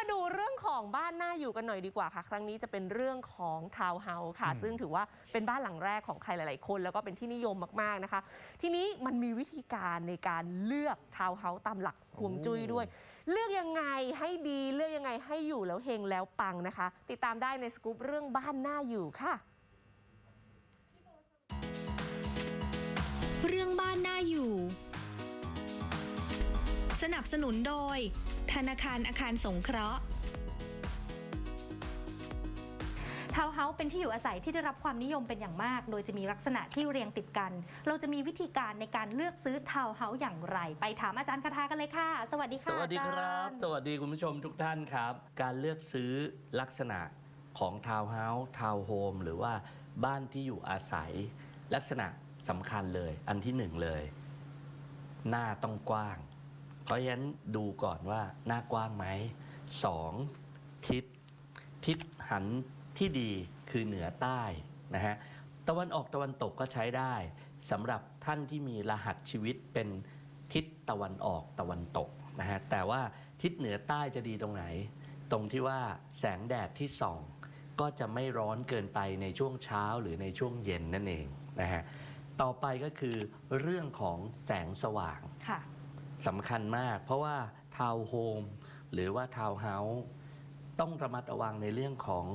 มาดูเรื่องของบ้านน่าอยู่กันหน่อยดีกว่าค่ะ ครั้งนี้จะเป็นเรื่องของทาวน์เฮาส์ค่ะอืมซึ่งถือว่าเป็นบ้านหลังแรกของใครหลาย ๆ คน แล้วก็เป็นที่นิยมมาก ๆ นะคะ ทีนี้มันมีวิธีการในการเลือกทาวน์เฮาส์ตามหลักฮวงจุ้ยด้วย เลือกยังไงให้ดีเลือกยังไงให้อยู่แล้วเฮงแล้วปังนะคะ ติดตามได้ในสกู๊ปเรื่องบ้านน่าอยู่ค่ะ นับสนุนโดย ธนาคารอาคารสงเคราะห์ทาวน์เฮาส์เป็นที่อยู่อาศัยที่ได้รับความนิยมเป็นอย่างมาก โดยจะมีลักษณะที่เรียงติดกัน เราจะมีวิธีการในการเลือกซื้อทาวน์เฮาส์อย่างไร ไปถามอาจารย์คาทากันเลยค่ะ สวัสดีสค่ะวัสดีครับอาจาย์สวัสดีคุณผู้ชมทุกท่านครับ การเลือกซื้อลักษณะของทาวน์เฮาส์ทาวน์โฮมหรือว่าบ้านที่อยู่อาศัย ลักษณะสำคัญเลย อันที่หนึ่งเลย หน้าต้องกว้างเพ ราะฉะนั้นดูก่อนว่าหน้ากว้างไหมสองทิศทิศหันที่ดีคือเหนือใต้นะฮะตะวันออกตะวันตกก็ใช้ได้สำหรับท่านที่มีรหัสชีวิตเป็นทิศตะวันออกตะวันตกนะฮะแต่ว่าทิศเหนือใต้จะดีตรงไหน ตรงที่ว่าแสงแดดที่ส่อง ก็จะไม่ร้อนเกินไปในช่วงเช้าหรือในช่วงเย็นนั่นเองนะฮะต่อไปก็คือเรื่องของแสงสว่างค่ะ สำคัญมาก เพราะว่าทาวน์โฮมหรือว่าทาวน์เฮาส์ต้องระมัดระวังในเรื่องของ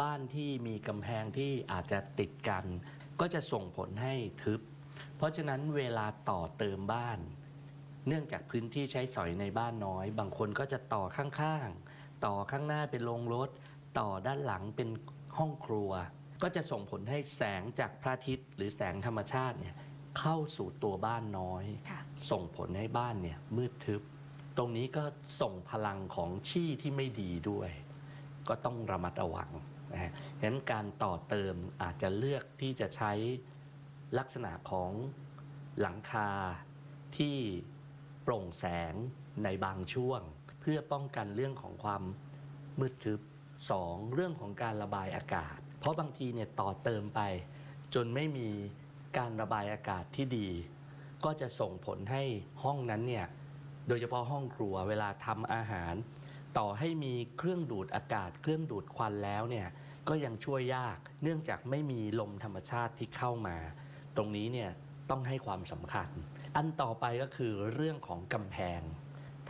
บ้านที่มีกำแพงที่อาจจะติดกัน ก็จะส่งผลให้ทึบ เพราะฉะนั้นเวลาต่อเติมบ้าน เนื่องจากพื้นที่ใช้สอยในบ้านน้อย บางคนก็จะต่อข้างๆ ต่อข้างหน้าเป็นโรงรถ ต่อด้านหลังเป็นห้องครัว ก็จะส่งผลให้แสงจากพระอาทิตย์ หรือแสงธรรมชาติเนี่ย เข้าสู่ตัวบ้านน้อยค่ะส่งผลให้บ้านเนี่ยมืดทึบ ตรงนี้ก็ส่งพลังของชี่ที่ไม่ดีด้วย ก็ต้องระมัดระวังนะฮะฉะนั้นการต่อเติมอาจจะเลือกที่จะใช้ลักษณะของหลังคาที่โปร่งแสงในบางช่วง เพื่อป้องกันเรื่องของความมืดทึบสองเรื่องของการระบายอากาศ เพราะบางทีเนี่ยต่อเติมไป จนไม่มี การระบายอากาศที่ดี ก็จะส่งผลให้ห้องนั้นเนี่ยโดยเฉพาะห้องครัวเวลาทำอาหาร ต่อให้มีเครื่องดูดอากาศ เครื่องดูดควันแล้วเนี่ยก็ยังช่วยยากเนื่องจากไม่มีลมธรรมชาติที่เข้ามา ตรงนี้เนี่ยต้องให้ความสำคัญ อันต่อไปก็คือเรื่องของกำแพง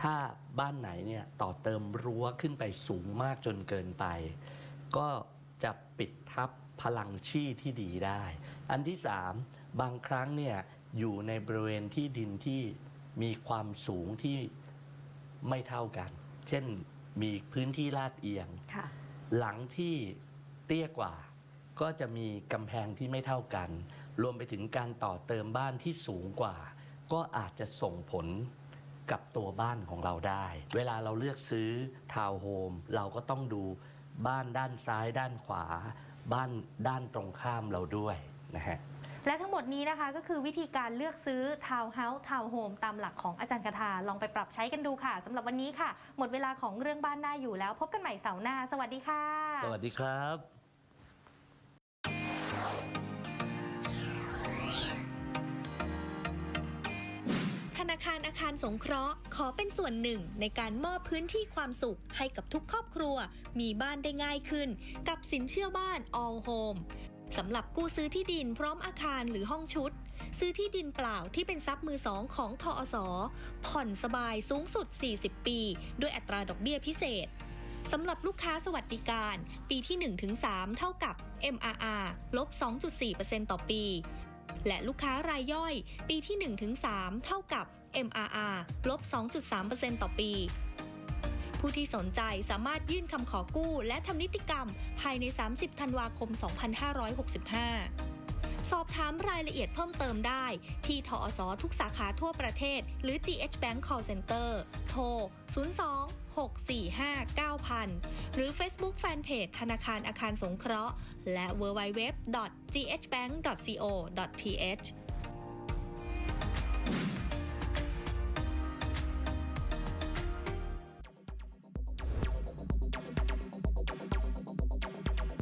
ถ้าบ้านไหนเนี่ยต่อเติมรั้วขึ้นไปสูงมากจนเกินไป ก็จะปิดทับ พลังชี่ที่ดีได้ อันที่สามบางครั้งเนี่ยอยู่ในบริเวณที่ดินที่มีความสูงที่ไม่เท่ากัน เช่นมีพื้นที่ลาดเอียงค่ะหลังที่เตี้ยกว่า ก็จะมีกำแพงที่ไม่เท่ากัน รวมไปถึงการต่อเติมบ้านที่สูงกว่า ก็อาจจะส่งผลกับตัวบ้านของเราได้ เวลาเราเลือกซื้อทาวน์โฮมเราก็ต้องดูบ้านด้านซ้ายด้านขวา บ้านด้านตรงข้ามเราด้วยนะฮะและทั้งหมดนี้นะคะก็คือวิธีการเลือกซื้อทาวน์เฮาส์ทาวน์โฮมตามหลักของอาจารย์คาทาลองไปปรับใช้กันดูค่ะสำหรับวันนี้ค่ะ หมดเวลาของเรื่องบ้านน่าอยู่แล้ว พบกันใหม่เสาร์หน้า สวัสดีค่ะ สวัสดีครับ นาคารอาคารสงเคราะห์ ขอเป็นส่วนหนึ่งในการมอบพื้นที่ความสุขให้กับทุกครอบครัว มีบ้านได้ง่ายขึ้น กับสินเชื่อบ้าน All Home สำหรับกู้ซื้อที่ดินพร้อมอาคารหรือห้องชุด ซื้อที่ดินเปล่าที่เป็นทรัพย์มือสองของทอสผ่อนสบายสูงสุด 40 ปี ด้วยอัตราดอกเบี้ยพิเศษสำหรับลูกค้าสวัสดิการ ปีที่ 1-3 เท่ากับ MRR ลบ 2.4%ต่อปี และลูกค้ารายย่อย ปีที่ 1-3 เท่ากับ MRR ลบ 2.3%ต่อปี ผู้ที่สนใจสามารถยื่นคำขอกู้ และทำนิติกรรมภายใน 30 ธันวาคม 2565 สอบถามรายละเอียดเพิ่มเติมได้ ที่ทอสทุกสาขาทั่วประเทศ หรือ GH Bank Call Center โทร 02 645 9000 หรือ Facebook Fanpage ธนาคารอาคารสงเคราะห์ และ www.ghbank.co.th